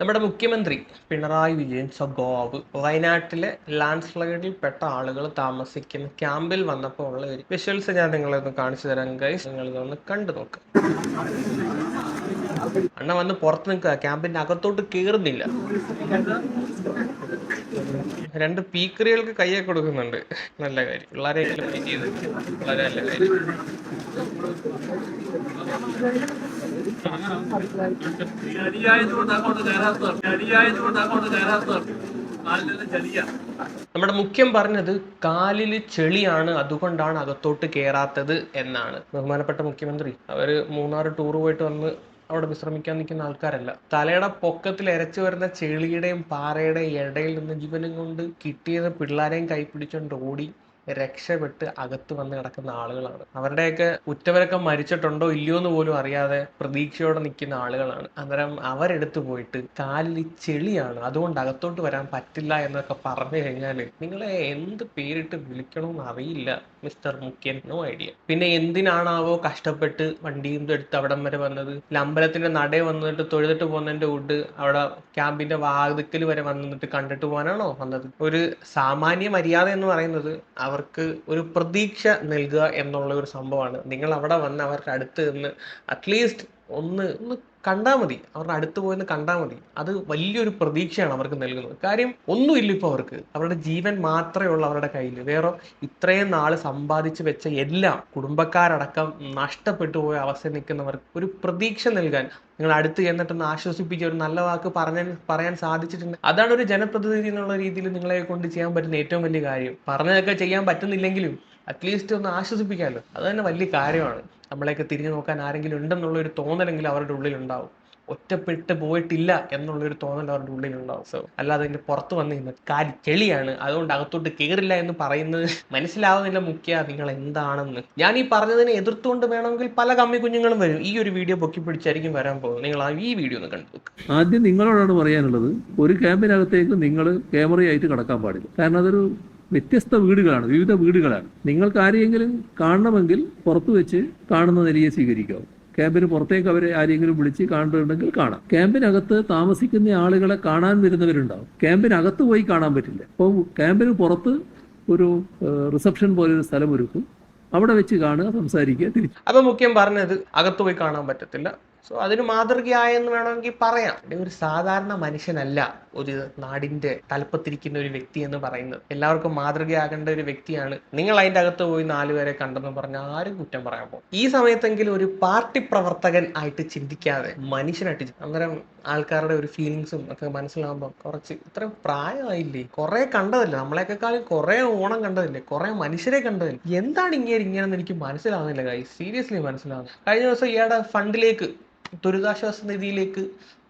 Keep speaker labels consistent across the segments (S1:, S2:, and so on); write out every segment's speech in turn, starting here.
S1: നമ്മുടെ മുഖ്യമന്ത്രി പിണറായി വിജയൻ സ്വഭാവ് വയനാട്ടിലെ ലാൻഡ് സ്ലൈഡിൽ പെട്ട ആളുകൾ താമസിക്കുന്ന ക്യാമ്പിൽ വന്നപ്പോൾ ഉള്ള ഒരു വിഷ്വൽസ് ഞാൻ നിങ്ങളെ ഒന്ന് കാണിച്ചു തരാം ഗൈസ് നിങ്ങൾ ഇതൊന്ന് കണ്ടു നോക്ക്. അണ്ണ വന്ന് പുറത്ത് നിൽക്കുക. ക്യാമ്പിന്റെ അകത്തോട്ട് കയറുന്നില്ല രണ്ട് പീക്കറികൾക്ക് കയ്യെ കൊടുക്കുന്നുണ്ട്. നല്ല കാര്യം. പിള്ളേരെ ചെയ്ത് വളരെ നല്ല കാര്യം. നമ്മുടെ മുഖ്യം പറഞ്ഞത് കാലിൽ ചെളിയാണ് അതുകൊണ്ടാണ് അകത്തോട്ട് കയറാത്തത് എന്നാണ്. ബഹുമാനപ്പെട്ട മുഖ്യമന്ത്രി അവർ മൂന്നാർ ടൂർ പോയിട്ട് വന്ന് അവിടെ വിശ്രമിക്കാൻ നിൽക്കുന്ന ആൾക്കാരല്ല. തലയുടെ പൊക്കത്തിൽ എരച്ചു വരുന്ന ചെളിയുടെയും പാറയുടെയും ഇടയിൽ നിന്ന് ജീവനും കൊണ്ട് കിട്ടിയത് പിള്ളേരെയും കൈപ്പിടിച്ചുകൊണ്ട് ഓടി രക്ഷപ്പെട്ട് അകത്ത് വന്ന് കിടക്കുന്ന ആളുകളാണ്. അവരുടെയൊക്കെ ഉറ്റവരൊക്കെ മരിച്ചിട്ടുണ്ടോ ഇല്ലയോ എന്ന് പോലും അറിയാതെ പ്രതീക്ഷയോടെ നിൽക്കുന്ന ആളുകളാണ്. അന്നേരം അവരെടുത്ത് പോയിട്ട് കാലിൽ ചെളിയാണ്. അതുകൊണ്ട് അകത്തോട്ട് വരാൻ പറ്റില്ല എന്നൊക്കെ പറഞ്ഞു കഴിഞ്ഞാൽ നിങ്ങളെ എന്ത് പേരിട്ട് വിളിക്കണമെന്ന് അറിയില്ല മിസ്റ്റർ മുഖ്യൻ. No idea. പിന്നെ എന്തിനാണാവോ കഷ്ടപ്പെട്ട് വണ്ടിയും എടുത്ത് അവിടം വരെ വന്നത്? അമ്പലത്തിന്റെ നടയിൽ വന്നിട്ട് തൊഴുതിട്ട് പോകുന്നതിന്റെ കൂട്ട് അവിടെ ക്യാമ്പിന്റെ വാതിക്കൽ വരെ വന്നിട്ട് കണ്ടിട്ട് പോകാനാണോ വന്നത്? ഒരു സാമാന്യ മര്യാദ എന്ന് പറയുന്നത്. അവർക്ക് ഒരു പ്രതീക്ഷ നൽകുക എന്നുള്ള ഒരു സംഭവമാണ്. നിങ്ങൾ അവിടെ വന്ന് അവരുടെ അടുത്ത് നിന്ന് അറ്റ്ലീസ്റ്റ് ഒന്ന് ഒന്ന് കണ്ടാൽ മതി. അവരുടെ അടുത്ത് പോയെന്ന് കണ്ടാൽ മതി. അത് വലിയൊരു പ്രതീക്ഷയാണ് അവർക്ക് നൽകുന്നത്. കാര്യം ഒന്നുമില്ല ഇപ്പോൾ അവർക്ക്. അവരുടെ ജീവൻ മാത്രമേ ഉള്ളൂ അവരുടെ കയ്യിൽ വേറെ ഇത്രയും നാൾ സമ്പാദിച്ചു വെച്ച എല്ലാം കുടുംബക്കാരടക്കം നഷ്ടപ്പെട്ടു പോയ അവസ്ഥയിൽ നിൽക്കുന്നവർക്ക് ഒരു പ്രതീക്ഷ നൽകാൻ നിങ്ങൾ അടുത്ത് ചെന്നിട്ടൊന്ന് ആശ്വസിപ്പിച്ച് ഒരു നല്ല വാക്ക് പറഞ്ഞ പറയാൻ സാധിച്ചിട്ടുണ്ട്. അതാണ് ഒരു ജനപ്രതിനിധി എന്നുള്ള രീതിയിൽ നിങ്ങളെ കൊണ്ട് ചെയ്യാൻ പറ്റുന്ന ഏറ്റവും വലിയ കാര്യം. പറഞ്ഞതൊക്കെ ചെയ്യാൻ പറ്റുന്നില്ലെങ്കിലും അറ്റ്ലീസ്റ്റ് ഒന്ന് ആശ്വസിപ്പിക്കാമല്ലോ അത് തന്നെ വലിയ കാര്യമാണ്. നമ്മളെയൊക്കെ തിരിഞ്ഞു നോക്കാൻ ആരെങ്കിലും ഉണ്ടെന്നുള്ള ഒരു തോന്നലെങ്കിൽ അവരുടെ ഉള്ളിൽ ഉണ്ടാവും ഒറ്റപ്പെട്ട് പോയിട്ടില്ല എന്നുള്ളൊരു തോന്നൽ അവരുടെ ഉള്ളിലുണ്ടാവും. സോ അല്ലാതെ അതിന്റെ പുറത്ത് വന്നു കഴിഞ്ഞാൽ കാലി ചെളിയാണ്. അതുകൊണ്ട് അകത്തോട്ട് കയറില്ല എന്ന് പറയുന്നത് മനസ്സിലാവുന്നില്ല മുഖ്യ നിങ്ങൾ എന്താണെന്ന്. ഞാൻ ഈ പറഞ്ഞതിനെ എതിർത്തുകൊണ്ട് വേണമെങ്കിൽ പല കമ്മി കുഞ്ഞുങ്ങളും വരും. ഈ ഒരു വീഡിയോ പൊക്കി പിടിച്ചായിരിക്കും വരാൻ പോകുന്നത്. നിങ്ങൾ ആ ഈ വീഡിയോ ഒന്ന് കണ്ടു.
S2: ആദ്യം നിങ്ങളോടാണ് പറയാനുള്ളത്. ഒരു ക്യാമ്പിനകത്തേക്ക് നിങ്ങൾ ക്യാമറയായിട്ട് കടക്കാൻ പാടില്ല. കാരണം അതൊരു വ്യത്യസ്ത വീടുകളാണ് വിവിധ വീടുകളാണ്. നിങ്ങൾക്ക് ആരെയെങ്കിലും കാണണമെങ്കിൽ പുറത്തു വെച്ച് കാണുന്ന നിലയെ സ്വീകരിക്കാവും ക്യാമ്പിന് പുറത്തേക്ക് അവരെ ആരെങ്കിലും വിളിച്ച് കാണുന്നുണ്ടെങ്കിൽ കാണാം. ക്യാമ്പിനകത്ത് താമസിക്കുന്ന ആളുകളെ കാണാൻ വരുന്നവരുണ്ടാവും. ക്യാമ്പിനകത്ത് പോയി കാണാൻ പറ്റില്ല. അപ്പോൾ ക്യാമ്പിന് പുറത്ത് ഒരു റിസപ്ഷൻ പോലെ ഒരു സ്ഥലം ഒരുക്കും അവിടെ വെച്ച് കാണുക സംസാരിക്കുക തിരിച്ചു.
S1: അപ്പൊ മുഖ്യം പറഞ്ഞത് അകത്ത് പോയി കാണാൻ പറ്റത്തില്ല. സോ അതിന് മാതൃകയായെന്ന് വേണമെങ്കിൽ പറയാം. ഒരു സാധാരണ മനുഷ്യനല്ല ഒരു നാടിന്റെ തലപ്പത്തിരിക്കുന്ന ഒരു വ്യക്തി എന്ന് പറയുന്നത്. എല്ലാവർക്കും മാതൃകയാകേണ്ട ഒരു വ്യക്തിയാണ്. നിങ്ങൾ അതിന്റെ അകത്ത് പോയി നാലുപേരെ കണ്ടെന്ന് പറഞ്ഞാൽ ആരും കുറ്റം പറയാൻ പോകും. ഈ സമയത്തെങ്കിലും ഒരു പാർട്ടി പ്രവർത്തകൻ ആയിട്ട് ചിന്തിക്കാതെ മനുഷ്യനായിട്ട് അന്നേരം ആൾക്കാരുടെ ഒരു ഫീലിങ്സും ഒക്കെ മനസ്സിലാവുമ്പോൾ കുറച്ച് ഇത്ര പ്രായമായില്ലേ? കുറെ കണ്ടതല്ലേ? നമ്മളെക്കാളും കുറെ ഓണം കണ്ടതില്ലേ? കുറെ മനുഷ്യരെ കണ്ടതില്ലേ? എന്താണ് ഇങ്ങനെ ഇങ്ങനെ എനിക്ക് മനസ്സിലാവുന്നില്ല കൈ സീരിയസ്ലി മനസ്സിലാവുന്നു കഴിഞ്ഞ ദിവസം ഇയാളുടെ ഫണ്ടിലേക്ക് ദുരിതാശ്വാസ നിധിയിലേക്ക്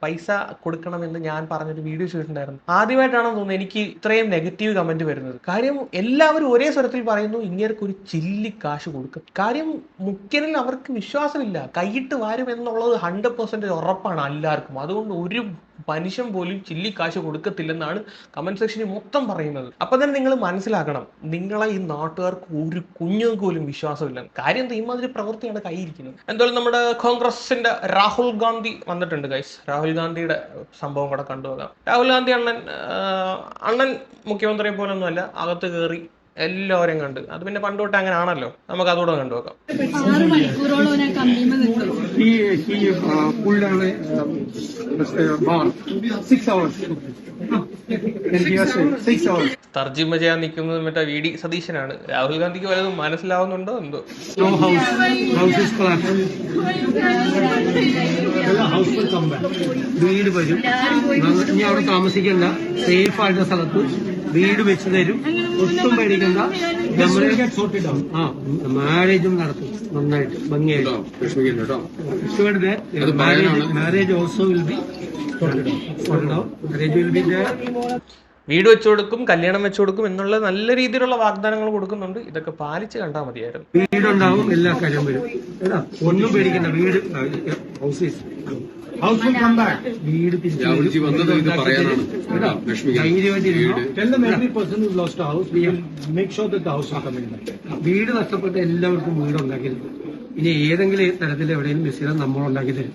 S1: പൈസ കൊടുക്കണമെന്ന് ഞാൻ പറഞ്ഞൊരു വീഡിയോ ചെയ്തിട്ടുണ്ടായിരുന്നു ആദ്യമായിട്ടാണെന്ന് തോന്നുന്നു എനിക്ക് ഇത്രയും നെഗറ്റീവ് കമന്റ് വരുന്നത്. കാര്യം എല്ലാവരും ഒരേ സ്വരത്തിൽ പറയുന്നു ഇങ്ങേർക്ക് ഒരു ചില്ലി കാശ് കൊടുക്കും. കാര്യം മുഖ്യനിൽ അവർക്ക് വിശ്വാസമില്ല. കൈയിട്ട് വാരും എന്നുള്ളത് ഹൺഡ്രഡ് പെർസെന്റേജ് ഉറപ്പാണ് എല്ലാവർക്കും. അതുകൊണ്ട് ഒരു മനുഷ്യൻ പോലും ചില്ലി കാശ് കൊടുക്കത്തില്ലെന്നാണ് കമന്റ് സെക്ഷനിൽ മൊത്തം പറയുന്നത്. അപ്പൊ തന്നെ നിങ്ങൾ മനസ്സിലാക്കണം നിങ്ങളെ ഈ നാട്ടുകാർക്ക് ഒരു കുഞ്ഞുങ്ങൾക്ക് പോലും വിശ്വാസമില്ല. കാര്യം എന്താ ഇമാതിരി പ്രവൃത്തിയാണ് കൈയിരിക്കുന്നത് എന്തായാലും നമ്മുടെ കോൺഗ്രസിന്റെ രാഹുൽ ഗാന്ധി വന്നിട്ടുണ്ട് ഗൈസ് രാഹുൽ ഗാന്ധിയുടെ സംഭവം കൂടെ കണ്ടുപോകാം രാഹുൽ ഗാന്ധി അണ്ണൻ അണ്ണൻ മുഖ്യമന്ത്രിയെ പോലൊന്നുമല്ല അകത്ത് കയറി എല്ലാവരെയും കണ്ട്. അത് പിന്നെ പണ്ട് തൊട്ട് അങ്ങനെ ആണല്ലോ നമുക്ക് അതുകൂടെ
S3: കണ്ടു hours.
S1: തർജിമ ചെയ്യാൻ നിൽക്കുന്നത് മറ്റേ വി ഡി സതീശനാണ്. രാഹുൽ ഗാന്ധിക്ക് വല്ലതും മനസ്സിലാവുന്നുണ്ടോ? എന്തോ?
S3: No house house is collapsed house will വീട് വരും. ഇനി അവിടെ താമസിക്കണ്ട. സേഫ് ആയിട്ടുള്ള സ്ഥലത്ത്. വീട് വെച്ച് തരും. ഒട്ടും പേടിക്കണ്ട. നമ്മുടെ ആ മാരേജും നടത്തും. നന്നായിട്ട്. ഭംഗിയായിട്ട്. Marriage also will be marriage will be
S1: വീട് വെച്ചു കൊടുക്കും കല്യാണം വെച്ചു കൊടുക്കും എന്നുള്ള നല്ല രീതിയിലുള്ള വാഗ്ദാനങ്ങൾ കൊടുക്കുന്നുണ്ട്. ഇതൊക്കെ പാലിച്ച് കണ്ടാൽ മതിയായിരുന്നു.
S3: വീടുണ്ടാവും എല്ലാ കാര്യം വരും. ഒന്നും പേടിക്കണ്ട. വീട് house house will come back വീട് തിരിച്ചു
S4: വന്നത് ഇത് പറയാനാണ്.
S3: വീട്. നഷ്ടപ്പെട്ട എല്ലാവർക്കും വീട് ഉണ്ടാക്കി തരും ഇനി ഏതെങ്കിലും തരത്തിൽ എവിടെയും മിസ്സിനെ നമ്മൾ ഉണ്ടാക്കി തരും.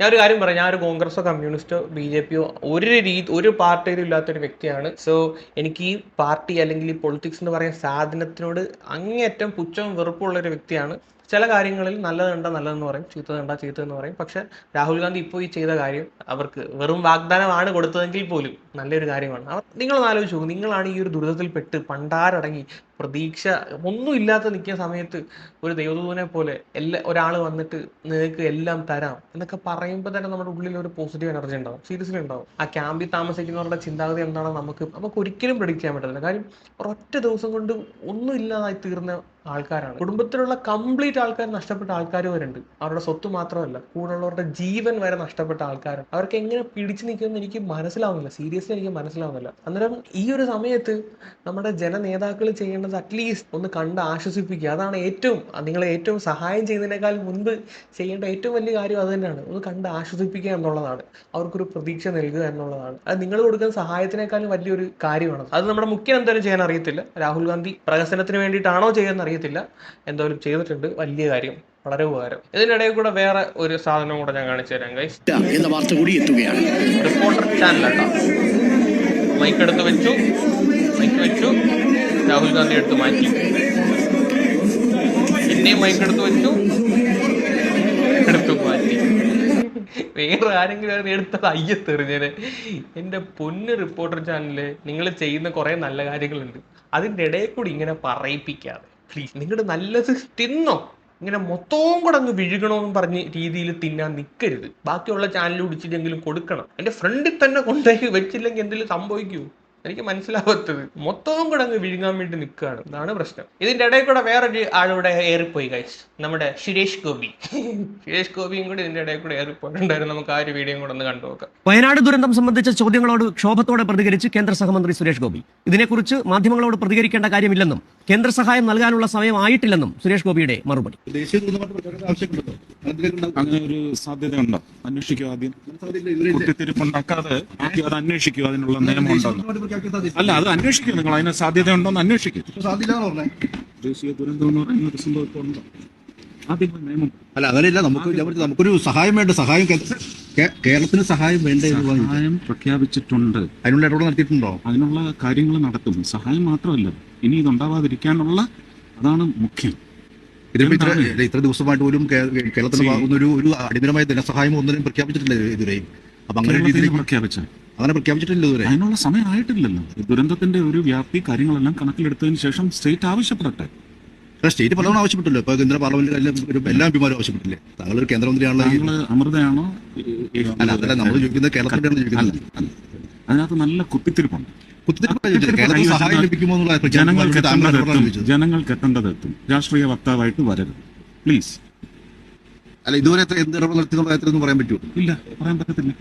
S1: ഞാൻ ഒരു കാര്യം പറയാം. ഞാൻ ഒരു കോൺഗ്രസോ കമ്മ്യൂണിസ്റ്റോ ബി ജെ പിയോ ഒരു രീതി ഒരു പാർട്ടിയിലും ഇല്ലാത്തൊരു വ്യക്തിയാണ്. സോ എനിക്ക് ഈ പാർട്ടി അല്ലെങ്കിൽ ഈ പൊളിറ്റിക്സ് എന്ന് പറയുന്ന സാധനത്തിനോട് അങ്ങേയറ്റം പുച്ഛവും വെറുപ്പുള്ള ഒരു വ്യക്തിയാണ്. ചില കാര്യങ്ങളിൽ നല്ലത് കണ്ട നല്ലതെന്ന് പറയും ചീത്ത കണ്ട പറയും. പക്ഷെ രാഹുൽ ഗാന്ധി ഇപ്പോൾ ഈ ചെയ്ത കാര്യം അവർക്ക് വെറും വാഗ്ദാനമാണ് കൊടുത്തതെങ്കിൽ പോലും നല്ലൊരു കാര്യമാണ്. നിങ്ങൾ ആലോചിച്ച് നിങ്ങളാണ് ഈ ഒരു ദുരിതത്തിൽപ്പെട്ട് പണ്ടാരടങ്ങി പ്രതീക്ഷ ഒന്നുമില്ലാത്ത നിൽക്കുന്ന സമയത്ത് ഒരു ദൈവദൂതനെ പോലെ എല്ലാ ഒരാൾ വന്നിട്ട് നിങ്ങൾക്ക് എല്ലാം തരാം എന്നൊക്കെ പറയുമ്പോൾ തന്നെ നമ്മുടെ ഉള്ളിൽ ഒരു പോസിറ്റീവ് എനർജി ഉണ്ടാവും. സീരിയസ്ലി ഉണ്ടാവും. ആ ക്യാമ്പിൽ താമസിക്കുന്നവരുടെ ചിന്താഗതി എന്താണെന്ന് നമുക്ക് നമുക്ക് ഒരിക്കലും predict ചെയ്യാൻ പറ്റത്തില്ല. കാര്യം ഒരൊറ്റ ദിവസം കൊണ്ട് ഒന്നും ഇല്ലാതായി തീർന്ന ആൾക്കാരാണ്. കുടുംബത്തിലുള്ള കംപ്ലീറ്റ് ആൾക്കാർ നഷ്ടപ്പെട്ട ആൾക്കാർ വരെയുണ്ട്. അവരുടെ സ്വത്ത് മാത്രമല്ല കൂടെയുള്ളവരുടെ ജീവൻ വരെ നഷ്ടപ്പെട്ട ആൾക്കാരാണ്. അവർക്ക് എങ്ങനെ പിടിച്ചു നിൽക്കുമെന്ന് എനിക്ക് മനസ്സിലാവുന്നില്ല. സീരിയസ്ലി എനിക്ക് മനസ്സിലാവുന്നില്ല. അന്നേരം ഈ ഒരു സമയത്ത് നമ്മുടെ ജനനേതാക്കൾ ചെയ്യേണ്ടത് അറ്റ്ലീസ്റ്റ് ഒന്ന് കണ്ട് ആശ്വസിപ്പിക്കുക. അതാണ് ഏറ്റവും നിങ്ങളെ ഏറ്റവും സഹായം ചെയ്യുന്നതിനേക്കാൾ മുൻപ് ചെയ്യേണ്ട ഏറ്റവും വലിയ കാര്യം അത് തന്നെയാണ്. ഒന്ന് കണ്ട് ആശ്വസിപ്പിക്കുക എന്നുള്ളതാണ്. അവർക്കൊരു പ്രതീക്ഷ നൽകുക എന്നുള്ളതാണ്. അത് നിങ്ങൾ കൊടുക്കുന്ന സഹായത്തിനേക്കാളും വലിയൊരു കാര്യമാണ്. അത് നമ്മുടെ മുഖ്യം എന്തായാലും ചെയ്യാൻ അറിയത്തില്ല. രാഹുൽ ഗാന്ധി പ്രകസനത്തിന് വേണ്ടിയിട്ടാണോ ചെയ്യുന്നത് അറിയത്തില്ല. എന്തായാലും ചെയ്തിട്ടുണ്ട് വലിയ കാര്യം. വളരെ ഉപകാരം. ഇതിനിടയിൽ കൂടെ വേറെ ഒരു സാധനം കൂടെ ഞാൻ കാണിച്ചു തരാം ഗൈസ്
S4: എന്ന വാർത്ത കൂടി എത്തുകയാണ്.
S1: റിപ്പോർട്ടർ ചാനലാട്ടോ മൈക്ക് എടുത്ത് വെച്ചു. മൈക്ക് വെച്ചു. രാഹുൽ ഗാന്ധി എടുത്ത് മാറ്റി. പിന്നെയും മൈക്ക് എടുത്ത് വെച്ചു. എടുത്ത് മാറ്റി. വേറെ ആരെങ്കിലും എടുത്തത്? അയ്യത്തെറിഞ്ഞേനെ എന്റെ പൊന്ന് റിപ്പോർട്ടർ ചാനലിൽ നിങ്ങൾ ചെയ്യുന്ന കുറേ നല്ല കാര്യങ്ങളുണ്ട്. അതിന്റെ ഇടയിൽ കൂടി ഇങ്ങനെ പറയിപ്പിക്കാതെ. പ്ലീസ് നിങ്ങളുടെ നല്ലത് തിന്നോ. ഇങ്ങനെ മൊത്തവും കൂടെ അങ്ങ് വിഴുകണമെന്ന് പറഞ്ഞ് രീതിയിൽ തിന്നാൻ നിൽക്കരുത് ബാക്കിയുള്ള ചാനൽ പിടിച്ചിട്ടെങ്കിലും കൊടുക്കണം. എന്റെ ഫ്രണ്ടിൽ തന്നെ കൊണ്ടുപോയി വെച്ചില്ലെങ്കിൽ എന്തെങ്കിലും സംഭവിക്കൂ എനിക്ക് മനസ്സിലാവാത്തത്. മൊത്തവും കൂടെ അങ്ങ് വിഴുങ്ങാൻ വേണ്ടി നിൽക്കുകയാണ്. ഇതാണ് പ്രശ്നം. ഇതിന്റെ ഇടയിൽ കൂടെ വേറൊരു ആളിവിടെ ഏറിപ്പോയി ഗൈസ് നമ്മുടെ സുരേഷ് ഗോപി. സുരേഷ് ഗോപിയും കൂടി ഇതിന്റെ ഇടയിൽ കൂടെ ഏറിപ്പോയിട്ടുണ്ടായിരുന്നു. നമുക്ക് ആ ഒരു വീഡിയോ കൂടെ ഒന്ന് കണ്ടുനോക്കാം
S5: വയനാട് ദുരന്തം സംബന്ധിച്ച ചോദ്യങ്ങളോട് ക്ഷോഭത്തോടെ പ്രതികരിച്ച് കേന്ദ്ര സഹമന്ത്രി സുരേഷ് ഗോപി. ഇതിനെക്കുറിച്ച് മാധ്യമങ്ങളോട് പ്രതികരിക്കേണ്ട കാര്യമില്ലെന്നും കേന്ദ്ര സഹായം നൽകാനുള്ള സമയം ആയിട്ടില്ലെന്നും സുരേഷ് ഗോപിയുടെ മറുപടി.
S6: അങ്ങനെ ഒരു സാധ്യതയുണ്ടോ? അന്വേഷിക്കുക ആദ്യം. കുത്തിത്തിരിപ്പുണ്ടാക്കാതെ ആദ്യം അത് അന്വേഷിക്കുക അതിനുള്ള നിയമം ഉണ്ടെന്ന്
S7: സാധ്യത
S6: അല്ല അത് അന്വേഷിക്കും നിങ്ങൾ അതിന് സാധ്യതയുണ്ടോ എന്ന് അന്വേഷിക്കും ദേശീയ ദുരന്തം എന്ന് പറയുന്ന ഒരു ഒരു നിയമം.
S7: അല്ല അങ്ങനെയല്ല. നമുക്ക് ഞാൻ നമുക്കൊരു സഹായം വേണ്ട? സഹായം കേ- കേ- കേരളത്തിന് സഹായം വേണ്ട എന്ന് പറഞ്ഞു
S6: സഹായം പ്രഖ്യാപിച്ചിട്ടുണ്ട്.
S7: അതിനുള്ള ഇടപെടൽ നടത്തിയിട്ടുണ്ടോ?
S6: അതിനുള്ള കാര്യങ്ങൾ നടത്തും. സഹായം മാത്രമല്ല ഇനി ഇതുണ്ടാവാതിരിക്കാനുള്ള അതാണ് മുഖ്യം.
S7: ഇതിപ്പോ ഇത്ര
S6: എന്താണ്?
S7: ഇത്ര ദിവസമായിട്ട് പോലും കേരളത്തിന് ഭാഗത്തുനിന്ന് ഒരു ഒരു അടിയന്തരമായ ധനസഹായം ഒന്നിനും പ്രഖ്യാപിച്ചിട്ടില്ല ഇതുവരെയും അപ്പൊ അങ്ങനെ
S6: കേരളത്തിൽ
S7: രീതിയിൽ
S6: പ്രഖ്യാപിച്ച
S7: അങ്ങനെ പ്രഖ്യാപിച്ചിട്ടില്ല ഇതുവരെ.
S6: അതിനുള്ള സമയമായിട്ടില്ലല്ലോ ഈ ദുരന്തത്തിന്റെ ഒരു വ്യാപ്തി കാര്യങ്ങളെല്ലാം കണക്കിലെടുത്തതിന് ശേഷം സ്റ്റേറ്റ് ആവശ്യപ്പെടട്ടെ.
S7: സ്റ്റേറ്റ് പലവണ്ണം ആവശ്യപ്പെട്ടല്ലോ. ഇപ്പൊ കേന്ദ്ര പാർലമെന്റിൽ എല്ലാം പിമാരും ആവശ്യപ്പെട്ടില്ലേ? താങ്കൾ ഒരു കേന്ദ്രമന്ത്രിയാണല്ലോ
S6: താങ്കൾ അമൃതയാണോ?
S7: അല്ല അതല്ല നമ്മൾ ചോദിക്കുന്നത് കേരളത്തിന്റെയാണ് ചോദിക്കുന്നത്
S6: അതിനകത്ത് നല്ല കുത്തിത്തിരിപ്പുണ്ട്. ജനങ്ങൾക്ക്
S7: പ്രഖ്യാപനം താങ്കൾ
S6: എത്തേണ്ടത്
S7: ഇടപെടാൻ
S6: എത്തും. ജനങ്ങൾക്ക് എത്തേണ്ടത് എത്തും. രാഷ്ട്രീയ വക്താവായിട്ട് വരരുത്. പ്ലീസ്
S7: അല്ല ഇതുവരെ എത്ര എന്ത് ഇടപെടൽ നടത്തി പറയാൻ പറ്റുമോ?
S6: ഇല്ല പറയാൻ പറ്റത്തില്ല.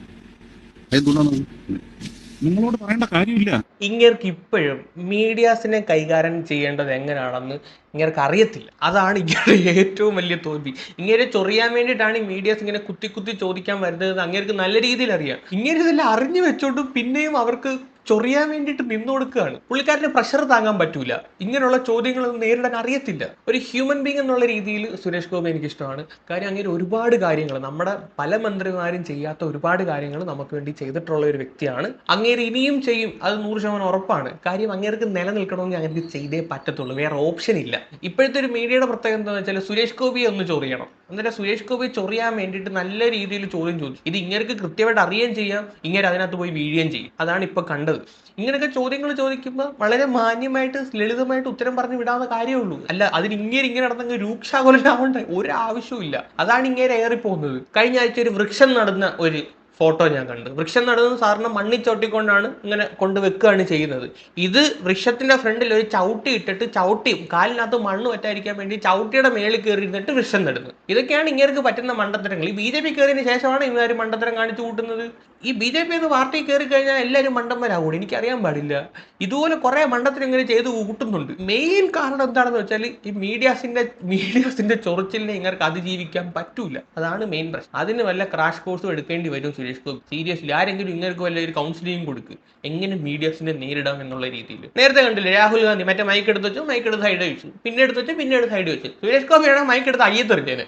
S6: നിങ്ങളോട് പറയേണ്ട കാര്യമില്ല.
S1: ഇങ്ങേർക്ക് ഇപ്പോഴും മീഡിയാസിനെ കൈകാര്യം ചെയ്യേണ്ടത് എങ്ങനെയാണെന്ന് ഇങ്ങേർക്ക് അറിയത്തില്ല. അതാണ് ഇങ്ങനെ ഏറ്റവും വലിയ തോൽവി. ഇങ്ങനെ ചൊറിയാൻ വേണ്ടിയിട്ടാണ് ഈ മീഡിയാസ് ഇങ്ങനെ കുത്തി കുത്തി ചോദിക്കാൻ വരുന്നത് അങ്ങേർക്ക് നല്ല രീതിയിൽ അറിയാം. ഇങ്ങനെ ഇതെല്ലാം അറിഞ്ഞു വെച്ചോണ്ടും പിന്നെയും അവർക്ക് ചൊറിയാൻ വേണ്ടിയിട്ട് നിന്നു കൊടുക്കുകയാണ്. പുള്ളിക്കാരന് പ്രഷർ താങ്ങാൻ പറ്റൂല. ഇങ്ങനെയുള്ള ചോദ്യങ്ങളൊന്നും നേരിടാൻ അറിയത്തില്ല. ഒരു ഹ്യൂമൻ ബീങ് എന്നുള്ള രീതിയിൽ സുരേഷ് ഗോപി എനിക്ക് ഇഷ്ടമാണ് കാര്യം അങ്ങനെ ഒരുപാട് കാര്യങ്ങൾ നമ്മുടെ പല മന്ത്രിമാരും ചെയ്യാത്ത ഒരുപാട് കാര്യങ്ങൾ നമുക്ക് വേണ്ടി ചെയ്തിട്ടുള്ള ഒരു വ്യക്തിയാണ്. അങ്ങേര് ഇനിയും ചെയ്യും അത് നൂറ് ശതമാനം ഉറപ്പാണ്. കാര്യം അങ്ങേർക്ക് നിലനിൽക്കണമെങ്കിൽ അങ്ങേർക്ക് ചെയ്തേ പറ്റത്തുള്ളൂ. വേറെ ഓപ്ഷൻ ഇല്ല. ഇപ്പോഴത്തെ ഒരു മീഡിയയുടെ പ്രത്യേകത എന്താണെന്ന് വെച്ചാൽ സുരേഷ് ഗോപിയെ ഒന്ന് ചൊറിയണം. എന്നിട്ട് സുരേഷ് ഗോപി ചൊറിയാൻ വേണ്ടിയിട്ട് നല്ല രീതിയിൽ ചോദ്യം ചോദിച്ചു. ഇത് ഇങ്ങനെയൊക്കെ കൃത്യമായിട്ട് അറിയുകയും ചെയ്യാം. ഇങ്ങനെ അതിനകത്ത് പോയി വീഴുകയും ചെയ്യും. അതാണ് ഇപ്പൊ കണ്ടത്. ഇങ്ങനെയൊക്കെ ചോദ്യങ്ങൾ ചോദിക്കുമ്പോൾ വളരെ മാന്യമായിട്ട് ലളിതമായിട്ട് ഉത്തരം പറഞ്ഞു വിടാവുന്ന കാര്യമുള്ളൂ അല്ല അതിന് ഇങ്ങനെ ഇങ്ങനെ നടന്നങ്ങ് രൂക്ഷാകുലാവണ്ട ഒരു ആവശ്യവും ഇല്ല അതാണ് ഇങ്ങനെ ഏറിപ്പോകുന്നത്. കഴിഞ്ഞ ആഴ്ച ഒരു വൃക്ഷം നടന്ന ഒരു ഫോട്ടോ ഞാൻ കണ്ടു വൃക്ഷം നടുന്നത് സാറിന് മണ്ണി ചവിട്ടിക്കൊണ്ടാണ് ഇങ്ങനെ കൊണ്ട് വെക്കുകയാണ് ചെയ്യുന്നത്. ഇത് വൃക്ഷത്തിന്റെ ഫ്രണ്ടിൽ ഒരു ചവിട്ടി ഇട്ടിട്ട് ചവിട്ടിയും കാലിനകത്ത് മണ്ണ് പറ്റാതിരിക്കാൻ വേണ്ടി ചവിട്ടിയുടെ മേളിൽ കയറി ഇരുന്നിട്ട് വൃക്ഷം നടുന്നു. ഇതൊക്കെയാണ് ഇങ്ങനെ പറ്റുന്ന മണ്ടത്തരങ്ങൾ. ഈ ബി ജെ പി കയറിയതിന് ശേഷമാണ് ഇവർ മണ്ടത്തരം കാണിച്ചു കൂട്ടുന്നത്. ഈ ബി ജെ പി എന്ന് പാർട്ടി കയറി കഴിഞ്ഞാൽ എല്ലാവരും മണ്ടന്മാരാകൂടെ എനിക്കറിയാൻ പാടില്ല. ഇതുപോലെ കുറെ മണ്ടത്തരം ഇങ്ങനെ ചെയ്ത് കൂട്ടുന്നുണ്ട്. മെയിൻ കാരണം എന്താണെന്ന് വെച്ചാൽ ഈ മീഡിയാസിന്റെ മീഡിയാസിന്റെ ചൊറിച്ചിലിനെ ഇങ്ങനെ അതിജീവിക്കാൻ പറ്റൂല. അതാണ് മെയിൻ പ്രശ്നം. അതിന് വല്ല ക്രാഷ് കോഴ്സും എടുക്കേണ്ടി വരും സുരേഷ് ഗോപി സീരിയസ്ലി ആരെങ്കിലും ഇങ്ങനെ വല്ല ഒരു കൗൺസിലിംഗ് കൊടുക്ക്. എങ്ങനെ മീഡിയസിനെ നേരിടാം എന്നുള്ള രീതിയിൽ. നേരത്തെ കണ്ടില്ലേ രാഹുൽ ഗാന്ധി മറ്റേ മൈക്ക് എടുത്ത് വെച്ചു മൈക്ക് എടുത്ത് സൈഡ് വെച്ചു. പിന്നെ എടുത്ത് വെച്ചു പിന്നെ എടുത്ത് സൈഡ് വെച്ചു. സുരേഷ് ഗോപിയാണ് മൈക്ക് എടുത്ത് അയ്യത്തെറിഞ്ഞേനെ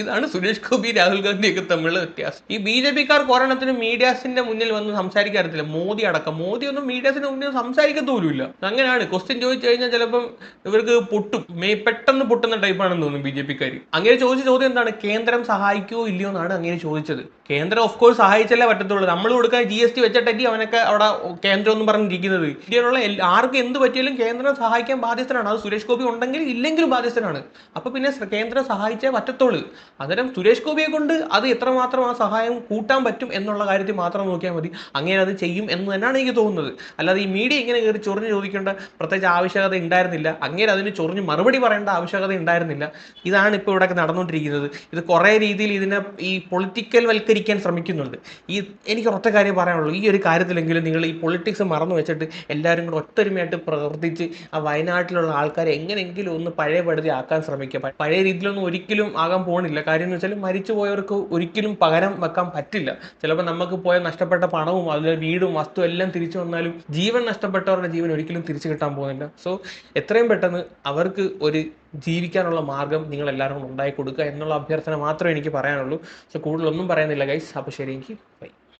S1: ഇതാണ് സുരേഷ് ഗോപി രാഹുൽ ഗാന്ധിയൊക്കെ തമ്മിലുള്ള വ്യത്യാസം. ഈ ബി ജെ പിക്കാർ ഒരെണ്ണത്തിന് മീഡിയാസിന്റെ മുന്നിൽ വന്ന് സംസാരിക്കാറില്ല മോദി അടക്കം. മോദി ഒന്നും മീഡിയാസിന്റെ മുന്നിൽ സംസാരിക്കത്തോലുമില്ല അങ്ങനെയാണ് ക്വസ്റ്റ്യൻ ചോദിച്ചു കഴിഞ്ഞാൽ ചിലപ്പം ഇവർക്ക് പൊട്ടും. മേ പെട്ടെന്ന് പൊട്ടുന്ന ടൈപ്പാണെന്ന് തോന്നുന്നു ബി ജെ പിക്കാർ അങ്ങനെ ചോദിച്ച ചോദ്യം എന്താണ്? കേന്ദ്രം സഹായിക്കുമോ ഇല്ലയോ എന്നാണ് അങ്ങനെ ചോദിച്ചത്. കേന്ദ്രം ഓഫ് കോഴ്സ് സഹായിച്ചല്ലേ പറ്റത്തുള്ളൂ. നമ്മൾ കൊടുക്കാൻ ജി എസ് ടി വെച്ചിട്ടല്ലേ അവനൊക്കെ അവിടെ കേന്ദ്രം എന്ന് പറഞ്ഞിരിക്കുന്നത്. ഇന്ത്യയിലുള്ള ആർക്കും എന്ത് പറ്റിയാലും കേന്ദ്രം സഹായിക്കാൻ ബാധ്യസ്ഥനാണ്. അത് സുരേഷ് ഗോപി ഉണ്ടെങ്കിൽ ഇല്ലെങ്കിലും ബാധ്യസ്ഥനാണ്. അപ്പൊ പിന്നെ കേന്ദ്രം സഹായിച്ചേ പറ്റത്തുള്ളൂ. അന്നേരം സുരേഷ് ഗോപിയെ കൊണ്ട് അത് എത്രമാത്രം ആ സഹായം കൂട്ടാൻ പറ്റും എന്നുള്ള കാര്യത്തിൽ മാത്രം നോക്കിയാൽ മതി. അങ്ങനെ അത് ചെയ്യും എന്ന് തന്നെയാണ് എനിക്ക് തോന്നുന്നത്. അല്ലാതെ ഈ മീഡിയ ഇങ്ങനെ കയറി ചൊറിഞ്ഞ് ചോദിക്കേണ്ട പ്രത്യേകിച്ച് ആവശ്യകത ഉണ്ടായിരുന്നില്ല. അങ്ങനെ അതിന് ചൊറിഞ്ഞ് മറുപടി പറയേണ്ട ആവശ്യകത ഉണ്ടായിരുന്നില്ല. ഇതാണ് ഇപ്പോൾ ഇവിടെ നടന്നുകൊണ്ടിരിക്കുന്നത്. ഇത് കുറേ രീതിയിൽ ഇതിനെ ഈ പൊളിറ്റിക്കൽ വൽക്കരിക്കാൻ ശ്രമിക്കുന്നുണ്ട്. ഈ എനിക്ക് ഒറ്റ കാര്യം പറയാനുള്ളൂ. ഈ ഒരു കാര്യത്തിലെങ്കിലും നിങ്ങൾ ഈ പൊളിറ്റിക്സ് മറന്നു വെച്ചിട്ട് എല്ലാവരും കൂടെ ഒത്തൊരുമയായിട്ട് പ്രവർത്തിച്ച് ആ വയനാട്ടിലുള്ള ആൾക്കാരെ എങ്ങനെയെങ്കിലും ഒന്ന് പഴയപടുതി ആക്കാൻ ശ്രമിക്കുക. പഴയ രീതിയിലൊന്നും ഒരിക്കലും ആകാൻ പോകുന്നില്ല കാര്യം എന്ന് വെച്ചാൽ മരിച്ചു പോയവർക്ക് ഒരിക്കലും പകരം വെക്കാൻ പറ്റില്ല. ചിലപ്പോൾ നമുക്ക് പോയ നഷ്ടപ്പെട്ട പണവും അതിലെ വീടും വസ്തു എല്ലാം തിരിച്ചു വന്നാലും ജീവൻ നഷ്ടപ്പെട്ടവരുടെ ജീവൻ ഒരിക്കലും തിരിച്ചു കിട്ടാൻ പോകുന്നില്ല. സോ എത്രയും പെട്ടെന്ന് അവർക്ക് ഒരു ജീവിക്കാനുള്ള മാർഗം നിങ്ങൾ എല്ലാവരും ഉണ്ടായി കൊടുക്കുക എന്നുള്ള അഭ്യർത്ഥന മാത്രമേ എനിക്ക് പറയാനുള്ളൂ. സോ കൂടുതലൊന്നും പറയുന്നില്ല ഗൈസ് അപ്പോൾ ശരി എനിക്ക് ബൈ